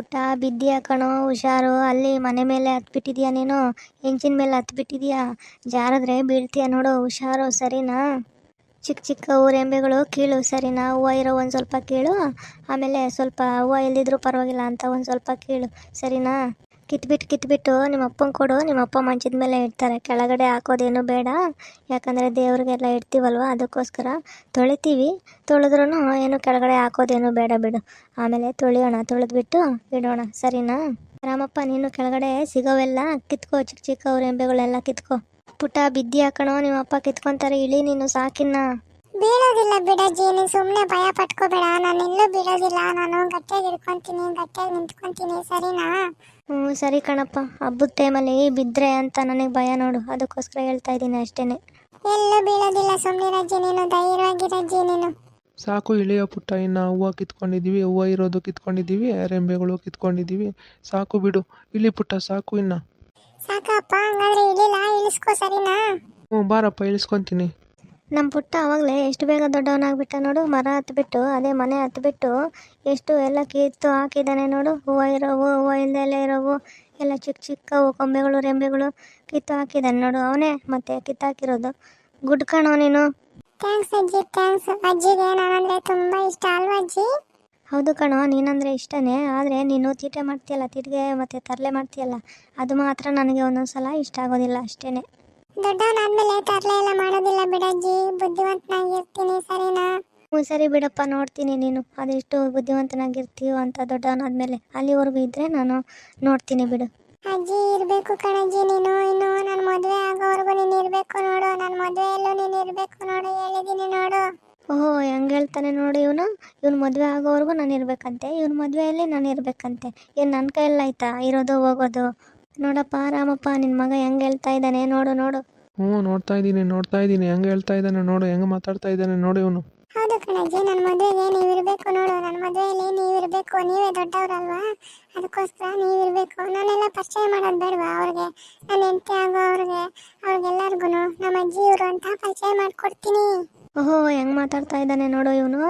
ಪುಟ್ಟ ಬಿದ್ದಿ ಕಣೋ, ಹುಷಾರು, ಅಲ್ಲಿ ಮನೆ ಮೇಲೆ ಹತ್ಬಿಟ್ಟಿದ್ಯಾ ನೀನು? ಹೆಂಚಿನ ಮೇಲೆ ಹತ್ಬಿಟ್ಟಿದ್ಯಾ? ಜಾರದ್ರೆ ಬೀಳ್ತೀಯ ನೋಡು, ಹುಷಾರು, ಸರಿನಾ? ಚಿಕ್ಕ ಚಿಕ್ಕ ಊರೆಂಬೆಗಳು ಕೀಳು, ಸರಿನಾ? ಹೂವು ಇರೋ ಒಂದು ಸ್ವಲ್ಪ ಕೀಳು, ಆಮೇಲೆ ಸ್ವಲ್ಪ ಹೂವು ಎಲ್ಲಿದ್ರು ಪರವಾಗಿಲ್ಲ ಅಂತ ಒಂದು ಸ್ವಲ್ಪ ಕೀಳು, ಸರಿನಾ? ಕಿತ್ಬಿಟ್ಟು ಕಿತ್ಬಿಟ್ಟು ನಿಮ್ಮ ಅಪ್ಪಂಗೆ ಕೊಡು, ನಿಮ್ಮ ಅಪ್ಪ ಮಂಚದ ಮೇಲೆ ಇಡ್ತಾರೆ. ಕೆಳಗಡೆ ಹಾಕೋದೇನು ಬೇಡ. ಯಾಕಂದರೆ ದೇವ್ರಿಗೆಲ್ಲ ಇಡ್ತೀವಲ್ವ? ಅದಕ್ಕೋಸ್ಕರ ತೊಳಿತೀವಿ. ತೊಳೆದ್ರೂ ಏನು ಕೆಳಗಡೆ ಹಾಕೋದೇನು ಬೇಡ ಬಿಡು. ಆಮೇಲೆ ತೊಳೆಯೋಣ. ತೊಳೆದ್ಬಿಟ್ಟು ಇಡೋಣ. ಸರಿನಾ? ರಾಮಪ್ಪ, ನೀನು ಕೆಳಗಡೆ ಸಿಗೋವೆಲ್ಲ ಕಿತ್ಕೋ. ಚಿಕ್ಕ ಚಿಕ್ಕ ಎಂಬೆಗಳೆಲ್ಲ ಕಿತ್ಕೋ. ಪುಟ್ಟ ಬಿದ್ದಿ ಹಾಕೋಣ. ನಿಮ್ಮ ಅಪ್ಪ ಕಿತ್ಕೊಂತಾರೆ. ಇಳಿ, ನೀನು ಸಾಕಿನ್ನ? ಬೀಳೋದಿಲ್ಲ ಬಿಡ ನೀನು ಸುಮ್ಮನೆ ಭಯ ಪಟ್ಕೋಬೇಡ. ನಾನು ಎಲ್ಲೂ ಬೀಳೋದಿಲ್ಲ. ನಾನು ಗಟ್ಟಿಯಾಗಿ ಹಿಡ್ಕೊಂತೀನಿ, ಗಟ್ಟಿಯಾಗಿ ನಿಂತ್ಕೊಂತೀನಿ. ಸರಿನಾ? ಹ್ಞೂ ಸರಿ ಕಣಪ್ಪ. ಹಬ್ಬದ ಟೈಮಲ್ಲಿ ಬಿದ್ದರೆ ಅಂತ ನನಗೆ ಭಯ ನೋಡು. ಅದಕ್ಕೋಸ್ಕರ ಹೇಳ್ತಾ ಇದ್ದೀನಿ ಅಷ್ಟೇನೆ. ಎಲ್ಲೂ ಬೀಳೋದಿಲ್ಲ ಸುಮ್ಮನಿರಜ್ಜಿ ನೀನು ಧೈರ್ಯವಾಗಿರಜ್ಜಿ ನೀನು. ಸಾಕು ಇಳೆಯ ಪುಟ್ಟ ಇನ್ನು ಹೂವು ಕಿತ್ಕೊಂಡಿದ್ದೀವಿ ಹೂವು ಇರೋದು ಕಿತ್ಕೊಂಡಿದ್ದೀವಿ ರೆಂಬೆಗಳು ಕಿತ್ಕೊಂಡಿದ್ದೀವಿ ಸಾಕು ಬಿಡು ಇಳಿ ಪುಟ್ಟ ಸಾಕು ಇನ್ನು. ಸಾಕಪ್ಪ ಹಂಗಾದ್ರೆ ಇಳಿಲ್ಲ ಇಳಿಸ್ಕೋ ಸರಿನಾ? ಹ್ಞೂ ಬಾರಪ್ಪ ಇಳಿಸ್ಕೊತೀನಿ. ನಮ್ಮ ಪುಟ್ಟ ಆವಾಗಲೇ ಎಷ್ಟು ಬೇಗ ದೊಡ್ಡವನಾಗ್ಬಿಟ್ಟ ನೋಡು ಮರ ಹತ್ಬಿಟ್ಟು ಅದೇ ಮನೆ ಹತ್ಬಿಟ್ಟು ಎಷ್ಟು ಎಲ್ಲ ಕಿತ್ತು ಹಾಕಿದ್ದಾನೆ ನೋಡು ಹೂವು ಇರೋವು ಹೂವು ಇಲ್ದೆಲ್ಲ ಇರೋವು ಎಲ್ಲ ಚಿಕ್ಕ ಚಿಕ್ಕವು ಕೊಂಬೆಗಳು ರೆಂಬೆಗಳು ಕಿತ್ತು ಹಾಕಿದ್ದಾನೆ ನೋಡು ಅವನೇ ಮತ್ತೆ ಕಿತ್ತಾಕಿರೋದು ಗುಡ್ ಕಣೋ ನೀನು. ಥ್ಯಾಂಕ್ಸ್ ಅಜ್ಜಿ ಥ್ಯಾಂಕ್ಸ್ ಅಜ್ಜಿಗೆ ನಾನಂದ್ರೆ ತುಂಬಾ ಇಷ್ಟ ಅಲ್ವಾ ಅಜ್ಜಿ? ಹೌದು ಕಣೋ ನೀನಂದರೆ ಇಷ್ಟನೇ ಆದರೆ ನೀನು ತೀಟೆ ಮಾಡ್ತೀಯಲ್ಲ ತಿರ್ಗೆ ಮತ್ತು ತರಲೆ ಮಾಡ್ತೀಯಲ್ಲ ಅದು ಮಾತ್ರ ನನಗೆ ಒಂದೊಂದು ಸಲ ಇಷ್ಟ ಆಗೋದಿಲ್ಲ ಅಷ್ಟೇ ದೊಡ್ಡವನಾದ್ಮೇಲೆ ತರಲೆ ಎಲ್ಲ ಮಾಡೋದಿಲ್ಲ ಬಿಡಜ್ಜಿ. ಬುದ್ಧಿವಂತನಾಗಿರ್ತೀನಿ ಸರಿನಾ? ಹ್ಞೂ ಸರಿ ಬಿಡಪ್ಪ ನೋಡ್ತೀನಿ ನೀನು. ಅದೆಷ್ಟು ಬುದ್ಧಿವಂತನಾಗಿರ್ತೀಯೋ ಅಂತ ದೊಡ್ಡವನಾದ್ಮೇಲೆ ಅಲ್ಲಿವರೆಗೂ ಇದ್ರೆ ನಾನು ನೋಡ್ತೀನಿ ಬಿಡು. ಅಜ್ಜಿ ಇರಬೇಕು ಕಣಜ್ಜಿ ನೀನು. ಇನ್ನು ನನ್ನ ಮದುವೆ ಆಗೋವರೆಗೂ ನೀನು ಇರಬೇಕು ನೋಡು. ನನ್ನ ಮದುವೆಯಲ್ಲೂ ನೀನು ಇರಬೇಕು ನೋಡು. ಹೇಳಿದ್ದೀನಿ ನೋಡು. ಓಹೋ ಹೆಂಗೆ ಹೇಳ್ತಾನೆ ನೋಡು ಇವನು. ಇವ್ನ ಮದುವೆ ಆಗೋವರೆಗೂ ನಾನು ಇರಬೇಕಂತೆ. ಇವ್ನ ಮದುವೆಯಲ್ಲಿ ನಾನು ಇರಬೇಕಂತೆ. ಏನು ನನ್ನ ಕೈಯಲ್ಲಿ ಆಯ್ತಾ ಇರೋದು ಹೋಗೋದು. ನೋಡಪ್ಪ ರಾಮಪ್ಪ ನಿನ್ನ ಮಗ ಹೆಂಗೆ ಹೇಳ್ತಾ ಇದ್ದಾನೆ? ನೋಡು ನೋಡು. ಹ್ಞೂ ನೋಡ್ತಾ ಇದ್ದೀನಿ ನೋಡ್ತಾ ಇದ್ದೀನಿ. ಹೆಂಗೆ ಹೇಳ್ತಾ ಇದ್ದಾನೆ ನೋಡು ಹೆಂಗೆ ಮಾತಾಡ್ತಾ ಇದ್ದಾನೆ ನೋಡು ಇವನು. ಹೌದು ಕಣಜ್ಜಿ ನನ್ನ ಮದುವೆಗೆ ನೀವು ಇರಬೇಕು ನೋಡು. ನನ್ನ ಮದುವೆಯಲ್ಲಿ ನೀವು ಇರಬೇಕು ನೀವೇ ದೊಡ್ಡವರಲ್ವಾ? ಅದಕ್ಕೋಸ್ಕರ ನೀವು ಇರಬೇಕು. ನಾನೆಲ್ಲ ಪರಿಚಯ ಮಾಡೋದು ಬೇಡವಾ ಅವ್ರಿಗೆ? ನನ್ನ ಹೆಂಡತಿ ಆಗೋ ಅವ್ರಿಗೆ? ಅವ್ರಿಗೆಲ್ಲರಿಗೂ ನಮ್ಮ ಅಜ್ಜಿ ಇವರು ಅಂತ ಪರಿಚಯ ಮಾಡಿಕೊಡ್ತೀನಿ. ಓಹೋ ಹೆಂಗೆ ಮಾತಾಡ್ತಾ ಇದ್ದಾನೆ ನೋಡು ಇವನು.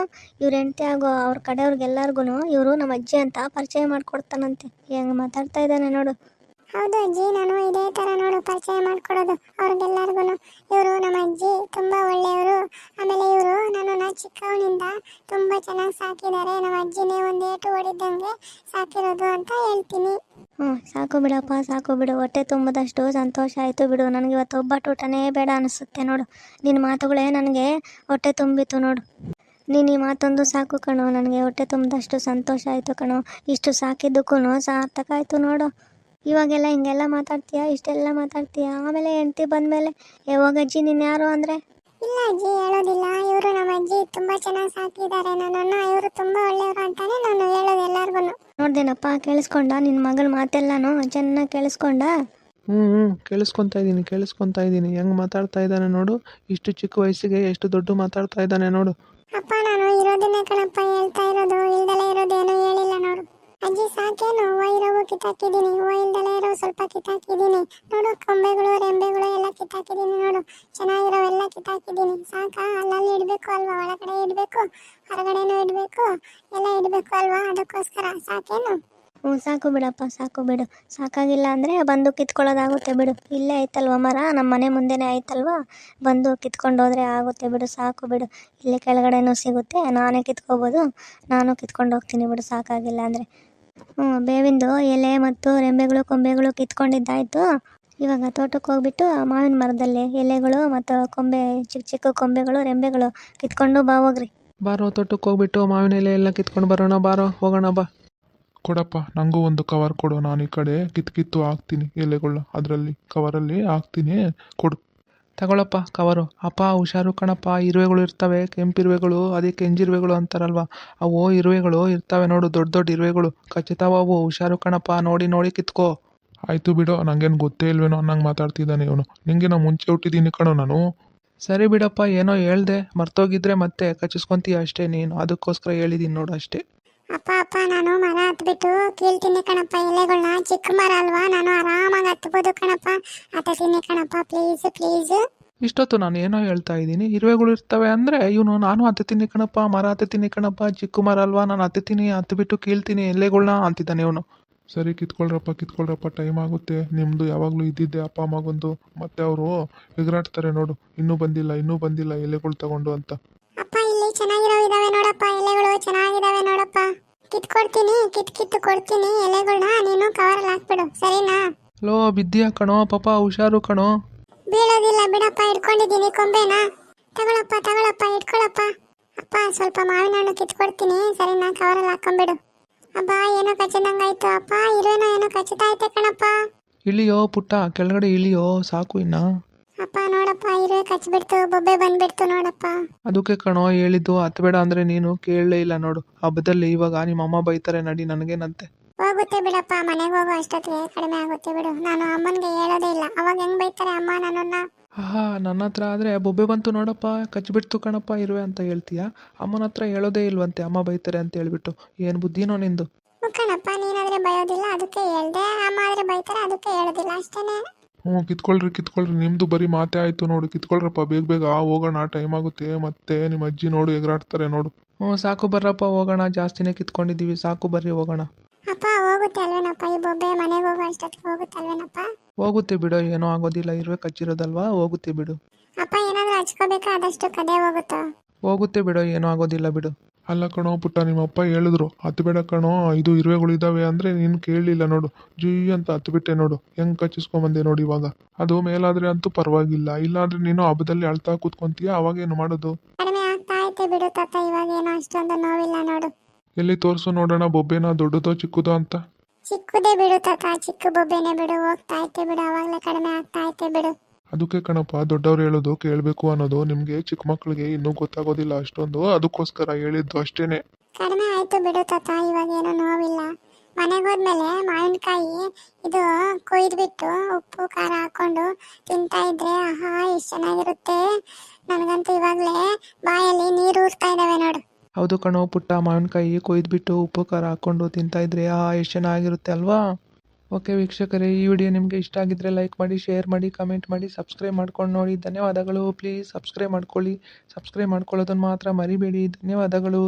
ಇವ್ರ ಹೆಂಡತಿ ಆಗೋ ಅವ್ರ ಕಡೆಯವ್ರಿಗೆಲ್ಲರಿಗೂ ಇವರು ನಮ್ಮ ಅಜ್ಜಿ ಅಂತ ಪರಿಚಯ ಮಾಡಿಕೊಡ್ತಾನಂತೆ. ಹೆಂಗೆ ಮಾತಾಡ್ತಾ ಇದ್ದಾನೆ ನೋಡು. ಹೌದು ಅಜ್ಜಿ ನಾನು ಇದೇ ಪರಿಚಯ ಮಾಡಿಕೊಡೋದು ಅವ್ರಿಗೆಲ್ಲರಿಗೂ ಇವರು ನಮ್ಮ ಅಜ್ಜಿ ತುಂಬ ಒಳ್ಳೆಯವರು. ಆಮೇಲೆ ಇವರು ನನ್ನನ್ನು ಚಿಕ್ಕವನಿಂದ ತುಂಬ ಚೆನ್ನಾಗಿ ಸಾಕಿದ್ದಾರೆ. ನಮ್ಮ ಅಜ್ಜಿನೇ ಒಂದು ಏಟು ಹೊಡಿದಂಗೆ ಸಾಕಿರೋದು ಅಂತ ಹೇಳ್ತೀನಿ. ಹ್ಞೂ ಸಾಕು ಬಿಡಪ್ಪ, ಸಾಕು ಬಿಡು. ಹೊಟ್ಟೆ ತುಂಬದಷ್ಟು ಸಂತೋಷ ಆಯಿತು ಬಿಡು. ನನಗೆ ಇವತ್ತು ಒಬ್ಬಟ್ಟು ಊಟನೇ ಬೇಡ ಅನಿಸುತ್ತೆ ನೋಡು. ನಿನ್ನ ಮಾತುಗಳೇ ನನಗೆ ಹೊಟ್ಟೆ ತುಂಬಿತು ನೋಡು. ನೀನು ಈ ಮಾತೊಂದು ಸಾಕು ಕಣೋ. ನನಗೆ ಹೊಟ್ಟೆ ತುಂಬದಷ್ಟು ಸಂತೋಷ ಆಯಿತು ಕಣೋ. ಇಷ್ಟು ಸಾಕಿದ್ದಕ್ಕೂ ಸಾರ್ಥಕ ಆಯಿತು ನೋಡು. ಇವಾಗೆಲ್ಲ ಹಿಂಗೆಲ್ಲ ಮಾತಾಡ್ತೀಯಾ? ಇಷ್ಟೆಲ್ಲ ಮಾತಾಡ್ತೀಯಾ? ಆಮೇಲೆ ಹೆಂಡ್ತಿ ಬಂದಮೇಲೆ ಯಾವಾಗಜ್ಜಿ ನೀನು ಯಾರು ಅಂದರೆ? ಇಲ್ಲ ಅಜ್ಜಿ ಹೇಳೋದಿಲ್ಲ. ಇವರು ನಮ್ಮ ಅಜ್ಜಿ ತುಂಬ ಚೆನ್ನಾಗಿ ಸಾಕಿದ್ದಾರೆ. ನನ್ನನ್ನು ಇವರು ತುಂಬ ಒಳ್ಳೆಯವರು ಅಂತಾನೆ ನಾನು ಹೇಳೋದು ಎಲ್ಲರಿಗೂ ನೋಡ್ದೇನಪ್ಪ ಕೇಳಿಸ್ಕೊಂಡ? ನಿನ್ನ ಮಗಳ ಮಾತೆಲ್ಲನೂ? ಚೆನ್ನಾಗಿ ಕೇಳಿಸ್ಕೊಂಡ? ಹ್ಞೂ ಹ್ಞೂ ಕೇಳಿಸ್ಕೊತಾ ಇದ್ದೀನಿ ಕೇಳಿಸ್ಕೊತಾ ಇದ್ದೀನಿ. ಹೆಂಗೆ ಮಾತಾಡ್ತಾ ಇದ್ದಾನೆ ನೋಡು? ಇಷ್ಟು ಚಿಕ್ಕ ವಯಸ್ಸಿಗೆ ಎಷ್ಟು ದೊಡ್ಡ ಮಾತಾಡ್ತಾ ಇದ್ದಾನೆ ನೋಡು. ಅಪ್ಪ ನಾನು ಇರೋದನ್ನೇ ಕಣಪ್ಪ ಹೇಳ್ತಾ ಇರೋದು. ಇಲ್ದಲೇ ಇರೋದೇನು ಹೇಳಿಲ್ಲ. ನೋಡು ಅಜ್ಜಿ, ಸಾಕೇನು? ಹೂವು ಇರೋವು ಕಿತ್ತಾಕಿದ್ದೀನಿ. ಹೂವು ಇಲ್ದಲೇ ಇರೋ ಸ್ವಲ್ಪ ಕಿತ್ತಾಕಿದ್ದೀನಿ. ನೋಡು, ಕೊಂಬೆಗಳು, ರೆಂಬೆಗಳು ಎಲ್ಲ ಕಿತ್ತಾಕಿದ್ದೀನಿ ನೋಡು. ಚೆನ್ನಾಗಿರೋವೆಲ್ಲ ಕಿತ್ತಾಕಿದ್ದೀನಿ. ಸಾಕಾ? ಅಲ್ಲಲ್ಲಿ ಇಡಬೇಕು ಅಲ್ವಾ? ಒಳಗಡೆ ಇಡಬೇಕು? ಹೊರಗಡೆನೂ ಇಡಬೇಕು? ಎಲ್ಲ ಇಡಬೇಕು ಅಲ್ವಾ? ಅದಕ್ಕೋಸ್ಕರ. ಸಾಕೇನು? ಹ್ಞೂ, ಸಾಕು ಬಿಡಪ್ಪ, ಸಾಕು ಬಿಡು. ಸಾಕಾಗಿಲ್ಲ ಅಂದರೆ ಬಂದು ಕಿತ್ಕೊಳ್ಳೋದಾಗುತ್ತೆ ಬಿಡು. ಇಲ್ಲೇ ಐತಲ್ವ ಮರ? ನಮ್ಮ ಮನೆ ಮುಂದೆನೇ ಐತಲ್ವ ಬಂದು ಕಿತ್ಕೊಂಡು ಹೋದ್ರೆ ಆಗುತ್ತೆ ಬಿಡು, ಸಾಕು ಬಿಡು. ಇಲ್ಲೇ ಕೆಳಗಡೆನೂ ಸಿಗುತ್ತೆ. ನಾನೇ ಕಿತ್ಕೋಬೋದು. ನಾನು ಕಿತ್ಕೊಂಡು ಹೋಗ್ತೀನಿ ಬಿಡು, ಸಾಕಾಗಿಲ್ಲ ಅಂದರೆ. ಬೇವಿಂದು ಎಲೆ ಮತ್ತು ರೆಂಬೆಗಳು ಕೊಂಬೆಗಳು ಕಿತ್ಕೊಂಡಿದ್ದಾಯ್ತು. ಇವಾಗ ತೋಟಕ್ಕೆ ಹೋಗ್ಬಿಟ್ಟು ಮಾವಿನ ಮರದಲ್ಲಿ ಎಲೆಗಳು ಮತ್ತು ಕೊಂಬೆ ಚಿಕ್ಕ ಚಿಕ್ಕ ಕೊಂಬೆಗಳು ರೆಂಬೆಗಳು ಕಿತ್ಕೊಂಡು ಬಾ ಹೋಗ್ರಿ. ಬಾರೋ ತೋಟಕ್ಕೆ ಹೋಗ್ಬಿಟ್ಟು ಮಾವಿನ ಎಲೆ ಎಲ್ಲ ಕಿತ್ಕೊಂಡು ಬರೋಣ ಬಾರೋ ಹೋಗೋಣ ಬಾ. ಕೊಡಪ್ಪ ನನಗೂ ಒಂದು ಕವರ್ ಕೊಡು. ನಾನು ಈ ಕಡೆ ಕಿತ್ತು ಕಿತ್ತು ಹಾಕ್ತೀನಿ ಎಲೆಗಳನ್ನ ಅದರಲ್ಲಿ ಕವರಲ್ಲಿ ಹಾಕ್ತೀನಿ ಕೊಡು. ತಗೊಳಪ್ಪ ಕವರು. ಅಪ್ಪ ಹುಷಾರು ಕಣಪ್ಪ ಇರುವೆಗಳು ಇರ್ತವೆ ಕೆಂಪಿರುವೆಗಳು ಅದಕ್ಕೆ ಕೆಂಜಿರುವೆಗಳು ಅಂತಾರಲ್ವ? ಅವು ಇರುವೆಗಳು ಇರ್ತವೆ ನೋಡು ದೊಡ್ಡ ದೊಡ್ಡ ಇರುವೆಗಳು. ಖಚಿತವ ಅವು. ಹುಷಾರು ಕಣಪ್ಪ ನೋಡಿ ನೋಡಿ ಕಿತ್ಕೋ. ಆಯಿತು ಬಿಡು ನನಗೇನು ಗೊತ್ತೇ ಇಲ್ವೇನೋ ಅನ್ನಂಗೆ ಮಾತಾಡ್ತಿದ್ದಾನೆ ಇವನು. ನಿಂಗೆ ನಾ ಮುಂಚೆ ಹುಟ್ಟಿದ್ದೀನಿ ಕಣೋ ನಾನು. ಸರಿ ಬಿಡಪ್ಪ ಏನೋ ಹೇಳ್ದೆ ಮರ್ತೋಗಿದ್ರೆ ಮತ್ತೆ ಕಚ್ಚಿಸ್ಕೊಂತೀಯ ಅಷ್ಟೇ ನೀನು. ಅದಕ್ಕೋಸ್ಕರ ಹೇಳಿದ್ದೀನಿ ನೋಡು ಅಷ್ಟೇ. ಅಪ್ಪ ಅಪ್ಪ ನಾನು ಮರ ಹತ್ಬಿಟ್ಟು ಕೀಳ್ತೀನಿ ಕಣಪ್ಪ ಎಲೆಗಳನ್ನ ಚಿಕ್ಕ ಮರ ಅಲ್ವಾ? ನಾನು ಆರಾಮಾಗಿ ಹತ್ಬೋದು ಕಣಪ್ಪ. ಹತ್ತೀನಿ ಕಣಪ್ಪ ಪ್ಲೀಸ್ ಪ್ಲೀಸ್ ಇಷ್ಟೊತ್ತು ನಾನು ಏನೋ ಹೇಳ್ತಾ ಇದ್ದೀನಿ. ಇರುವೆಗಳು ಇರ್ತವೆ ಅಂದರೆ ಇವನು ನಾನು ಅತ್ತತೀನಿ ಕಣಪ್ಪ ಮರ ಹತ್ತುತ್ತೀನಿ ಕಣಪ್ಪ ಚಿಕ್ಕ ಮರ ಅಲ್ವಾ? ನಾನು ಹತ್ತುತ್ತೀನಿ ಹತ್ತಿಬಿಟ್ಟು ಕೀಳ್ತೀನಿ ಎಲೆಗಳನ್ನ ಅಂತಿದ್ದಾನೆ ಇವನು. ಸರಿ ಕಿತ್ಕೊಳ್ರಪ್ಪ ಕಿತ್ಕೊಳ್ರಪ್ಪ ಟೈಮ್ ಆಗುತ್ತೆ. ನಿಮ್ಮದು ಯಾವಾಗಲೂ ಇದ್ದಿದ್ದೆ ಅಪ್ಪ ಅಮ್ಮಗೊಂದು. ಮತ್ತೆ ಅವರು ಎಗರಾಡ್ತಾರೆ ನೋಡು. ಇನ್ನೂ ಬಂದಿಲ್ಲ ಇನ್ನೂ ಬಂದಿಲ್ಲ ಎಲೆಗಳು ತಗೊಂಡು ಅಂತ. ಅಪ್ಪ ಇಲ್ಲಿ ಚೆನ್ನಾಗಿರೋ ಇದಾವೆ ನೋಡಪ್ಪ ಎಲೆಗಳು ಚೆನ್ನಾಗಿದಾವೆ ನೋಡಪ್ಪ. ಕಿತ್ಕೊಡ್ತೀನಿ ಕಿತ್ ಕಿತ್ತು ಕೊಡ್ತೀನಿ ಎಲೆಗಳನ್ನ ನೀನು ಕವರಲ್ಲಿ ಹಾಕ್ಬಿಡು ಸರಿನಾ? ಲೋ ಬಿದ್ದಿಯಾ ಕಣೋ ಪಾಪ ಹುಷಾರು ಕಣೋ. ಬೀಳೋದಿಲ್ಲ ಬಿಡಪ್ಪ ಇಟ್ಕೊಂಡಿದ್ದೀನಿ ಕೊಂಬೆನ. ತಗೊಳಪ್ಪ ತಗೊಳಪ್ಪ ಇಟ್ಕೊಳಪ್ಪ ಅಪ್ಪ ಸ್ವಲ್ಪ ಮಾವಿನ ಹಣ್ಣು ಕಿತ್ಕೊಡ್ತೀನಿ ಸರಿನಾ ಕವರಲ್ಲಿ ಹಾಕೊಂಬಿಡು. ಅಬ್ಬಾ ಏನೋ ಕಚ್ಚದಂಗಾಯ್ತು ಅಪ್ಪ ಇರುವೆನೋ ಏನೋ ಕಚ್ಚಿತ ಐತೆ ಕಣಪ್ಪ. ಇಳಿಯೋ ಪುಟ್ಟ ಕೆಳಗಡೆ ಇಳಿಯೋ ಸಾಕು ಇನ್ನ. ಅಪ್ಪ ನೋಡಪ್ಪ ಇರುವೆ ಕಚ್ಬಿಡ್ತು ಬೊಬ್ಬೆ ಬಂದ್ಬಿಡ್ತು ನೋಡಪ್ಪ. ಅದಕ್ಕೆ ಕಣೋ ಹೇಳಿದ್ದು ಹತ್ಬೇಡ ಅಂದ್ರೆ ನೀನು ಕೇಳಲೇ ಇಲ್ಲ ನೋಡು. ಹಬ್ಬದಲ್ಲಿ ಇವಾಗ ನಿಮ್ಮ ಅಮ್ಮ ಬೈತಾರೆ ನಡಿ ನನಗೇನಂತೆ? ಹೋಗುತ್ತೆ ಬಿಡಪ್ಪ ಮನೆಗೆ ಹೋಗೋ ಅಷ್ಟೊತ್ತಿಗೆ ಕಡಿಮೆ ಆಗುತ್ತೆ ಬಿಡು. ನಾನು ಅಮ್ಮನಿಗೆ ಹೇಳೋದೇ ಇಲ್ಲ. ಅವಾಗ ಹೆಂಗ್ ಬೈತಾರೆ ಅಮ್ಮ ನನ್ನ ಹಾ ನನ್ನ ಹತ್ರ ಆದ್ರೆ ಬೊಬ್ಬೆ ಬಂತು ನೋಡಪ್ಪ ಕಚ್ಬಿಡ್ತು ಕಣಪ್ಪ ಇರುವೆ ಅಂತ ಹೇಳ್ತೀಯಾ? ಅಮ್ಮನ ಹತ್ರ ಹೇಳೋದೇ ಇಲ್ವಂತೆ ಅಮ್ಮ ಬೈತಾರೆ ಅಂತ ಹೇಳ್ಬಿಟ್ಟು. ಏನು ಬುದ್ಧಿನೋ ನಿಂದು? ಕಣಪ್ಪ ನೀನಾದ್ರೆ ಬಯೋದಿಲ್ಲ ಅದಕ್ಕೆ ಹೇಳ್ದೆ. ಅಮ್ಮ ಆದ್ರೆ ಬೈತಾರೆ ಅದಕ್ಕೆ ಹೇಳೋದಿಲ್ಲ ಅಷ್ಟೇನೆ. ಹ್ಞೂ ಕಿತ್ಕೊಳ್ರಿ ಕಿತ್ಕೊಳ್ರಿ ನಿಮ್ಮದು ಬರೀ ಮಾತೇ ಆಯಿತು ನೋಡು ಕಿತ್ಕೊಳ್ರಪ್ಪ ಬೇಗ ಬೇಗ ಹೋಗೋಣ ಟೈಮ್ ಆಗುತ್ತೆ ಮತ್ತೆ ನಿಮ್ಮ ಅಜ್ಜಿ ನೋಡು ಎಗರಾಡ್ತಾರೆ ನೋಡು. ಹ್ಞೂ ಸಾಕು ಬರ್ರಪ್ಪ ಹೋಗೋಣ ಜಾಸ್ತಿನೇ ಕಿತ್ಕೊಂಡಿದ್ದೀವಿ ಸಾಕು ಬರ್ರಿ ಹೋಗೋಣ. ಅಪ್ಪ ಹೋಗುತ್ತೆ ಅಲ್ವೇನಪ್ಪ ಈ ಬೊಬ್ಬೆ ಮನೆಗೆ ಹೋಗೋ ಅಷ್ಟೊತ್ತಿಗೆ ಹೋಗುತ್ತೆ ಅಲ್ವೇನಪ್ಪ? ಹೋಗುತ್ತೆ ಬಿಡು ಏನೋ ಆಗೋದಿಲ್ಲ ಇರುವೆ ಕಚ್ಚಿರೋದಲ್ವಾ ಹೋಗುತ್ತೆ ಬಿಡು. ಅಪ್ಪ ಏನಾದರೂ ಹಚ್ಕೋಬೇಕಾ ಆದಷ್ಟು ಕದೆ ಹೋಗುತ್ತೋ? ಹೋಗುತ್ತೆ ಬಿಡು ಏನೋ ಆಗೋದಿಲ್ಲ ಬಿಡು. ಅಲ್ಲ ಕಣೋ ಪುಟ್ಟ ನಿಮ್ಮಪ್ಪ ಹೇಳಿದ್ರು ಹತ್ತು ಬೇಡ ಕಣೋ ಇದು ಇರುವೆಗಳು ಇದಾವೆ ಅಂದರೆ ನೀನು ಕೇಳಲಿಲ್ಲ ನೋಡು ಜುಯ್ ಅಂತ ಹತ್ತು ಬಿಟ್ಟೆ ನೋಡು ಹೆಂಗೆ ಕಚ್ಚಿಸ್ಕೊಂಬಂದೆ ನೋಡಿ ಇವಾಗ. ಅದು ಮೇಲಾದ್ರೆ ಅಂತೂ ಪರವಾಗಿಲ್ಲ ಇಲ್ಲಾಂದ್ರೆ ನೀನು ಹಬ್ಬದಲ್ಲಿ ಅಳ್ತಾ ಕೂತ್ಕೊಂತೀಯ ಅವಾಗೇನು ಮಾಡೋದು? ಎಲ್ಲಿ ತೋರಿಸು ನೋಡೋಣ ಬೊಬ್ಬೆನ ದೊಡ್ಡದೋ ಚಿಕ್ಕದೋ ಅಂತ? ಚಿಕ್ಕದೇ ಬಿಡು ತಾತ ಚಿಕ್ಕ ಬೊಬ್ಬೆನೆ ಬಿಡು ಹೋಗ್ತಾ ಐತೆ ಬಿಡು ಅವಾಗಲೇ ಕಡಿಮೆ ಆಗ್ತಾ ಐತೆ ಬಿಡು. ಅದಕ್ಕೆ ಕಣಪ್ಪ ದೊಡ್ಡವ್ರು ಹೇಳೋದು ಕೇಳಬೇಕು ಅನ್ನೋದು ನಿಮಗೆ ಚಿಕ್ಕ ಮಕ್ಕಳಿಗೆ ಇನ್ನೂ ಗೊತ್ತಾಗೋದಿಲ್ಲ ಅಷ್ಟೊಂದು. ಅದಕ್ಕೋಸ್ಕರ ಹೇಳಿದ್ದು ಅಷ್ಟೇನೆ. ಕಡಿಮೆ ಆಯ್ತು ಬಿಡು ತಾತ ಇವಾಗ ಏನೋ ನೋವಿಲ್ಲ. ಮನೆಗೆ ಹೋದ್ಮೇಲೆ ಮಾವಿನಕಾಯಿ ಇದು ಕೊಯ್ದ್ಬಿಟ್ಟು ಉಪ್ಪು ಖಾರ ಹಾಕೊಂಡು ತಿಂತಾ ಇದ್ರೆ ಆಹಾ ಎಷ್ಟು ಚೆನ್ನಾಗಿರುತ್ತೆ. ನನಗಂತೂ ಇವಾಗಲೇ ಬಾಯಲ್ಲಿ ನೀರು ಊರ್ತಾ ಇದಾವೆ ನೋಡು. ಹೌದು ಕಣೋ ಪುಟ್ಟ ಮಾವಿನಕಾಯಿ ಕೊಯ್ದ್ಬಿಟ್ಟು ಉಪ್ಪು ಖಾರ ಹಾಕೊಂಡು ತಿಂತಾ ಇದ್ರೆ ಆ ಎಷ್ಟು ಚೆನ್ನಾಗಿರುತ್ತೆ ಅಲ್ವಾ? ಓಕೆ ವೀಕ್ಷಕರೇ, ಈ ವಿಡಿಯೋ ನಿಮಗೆ ಇಷ್ಟ ಆಗಿದ್ದರೆ ಲೈಕ್ ಮಾಡಿ ಶೇರ್ ಮಾಡಿ ಕಮೆಂಟ್ ಮಾಡಿ ಸಬ್ಸ್ಕ್ರೈಬ್ ಮಾಡ್ಕೊಂಡು ನೋಡಿ. ಧನ್ಯವಾದಗಳು. ಪ್ಲೀಸ್ ಸಬ್ಸ್ಕ್ರೈಬ್ ಮಾಡ್ಕೊಳ್ಳಿ. ಸಬ್ಸ್ಕ್ರೈಬ್ ಮಾಡ್ಕೊಳ್ಳೋದನ್ನು ಮಾತ್ರ ಮರಿಬೇಡಿ. ಧನ್ಯವಾದಗಳು.